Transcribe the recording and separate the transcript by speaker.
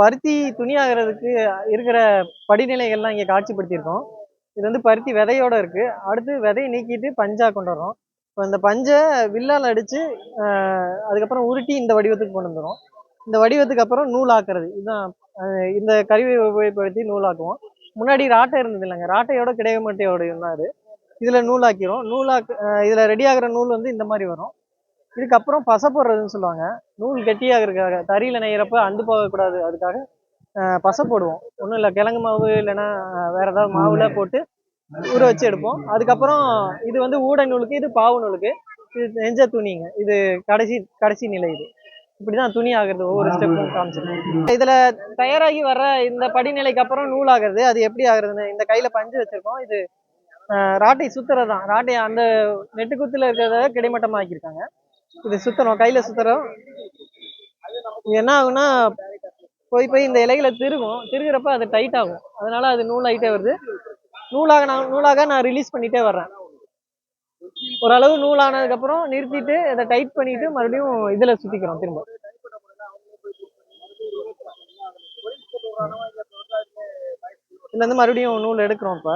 Speaker 1: பருத்தி துணி ஆகிறதுக்கு இருக்கிற படிநிலைகள்லாம் இங்கே காட்சிப்படுத்தியிருக்கோம். இது வந்து பருத்தி விதையோட இருக்குது அடுத்து விதையை நீக்கிட்டு பஞ்சாக கொண்டு வரோம் இப்போ இந்த பஞ்சை வில்லால் அடித்து அதுக்கப்புறம் உருட்டி இந்த வடிவத்துக்கு கொண்டு வந்துடும் இந்த வடிவத்துக்கு அப்புறம் நூலாக்குறது. இதுதான் இந்த கருவியை உபயோகப்படுத்தி நூலாக்குவோம். முன்னாடி ராட்டை இருந்தது இல்லைங்க. ராட்டையோட கிடைமட்டையோட தான் இதில் நூலாக்கிறோம் நூலாக்கு இதில் ரெடியாகிற ரெடி நூல் வந்து இந்த மாதிரி வரும். இதுக்கப்புறம் பசை போடுறதுன்னு சொல்லுவாங்க. நூல் கெட்டியாகிறதுக்காக தறியில் நெய்யிறப்ப அண்டு போகக்கூடாது. அதுக்காக பசை போடுவோம் ஒன்றும் இல்லை கிழங்கு மாவு இல்லைன்னா வேற ஏதாவது மாவுல போட்டு ஊற வச்சு எடுப்போம். அதுக்கப்புறம் இது வந்து ஊடை நூலுக்கு இது பாவு நூலுக்கு இது நெஞ்ச துணிங்க. இது கடைசி கடைசி நிலை இது. இப்படிதான் துணி ஆகிறது ஒவ்வொரு ஸ்டெப்பும் காமிச்சிருக்கேன். இதுல தயாராகி வர்ற இந்த படிநிலைக்கு அப்புறம் நூல் ஆகிறது அது எப்படி ஆகுறதுன்னு இந்த கையில பஞ்சு வச்சிருக்கோம். இது ராட்டை சுத்துறது தான் ராட்டை அந்த நெட்டுக்குத்துல இருக்கிறத கிடைமட்டமாக்கியிருக்காங்க. இது சுத்தணும் கையில சுத்துறோம். இது என்ன ஆகும்னா போய் போய் இந்த இலைகளை திருகும். திருகிறப்ப அது டைட் ஆகும். அதனால அது நூல் ஆகிட்டே வருது. நூலாக நான் நூலாக நான் ரிலீஸ் பண்ணிட்டே வர்றேன். ஓரளவு நூலானதுக்கு அப்புறம் நிறுத்திட்டு இதை டைட் பண்ணிட்டு மறுபடியும் இதுல சுத்திக்கிறோம் திரும்ப. இதுல இருந்து மறுபடியும் நூல் எடுக்கிறோம் இப்ப.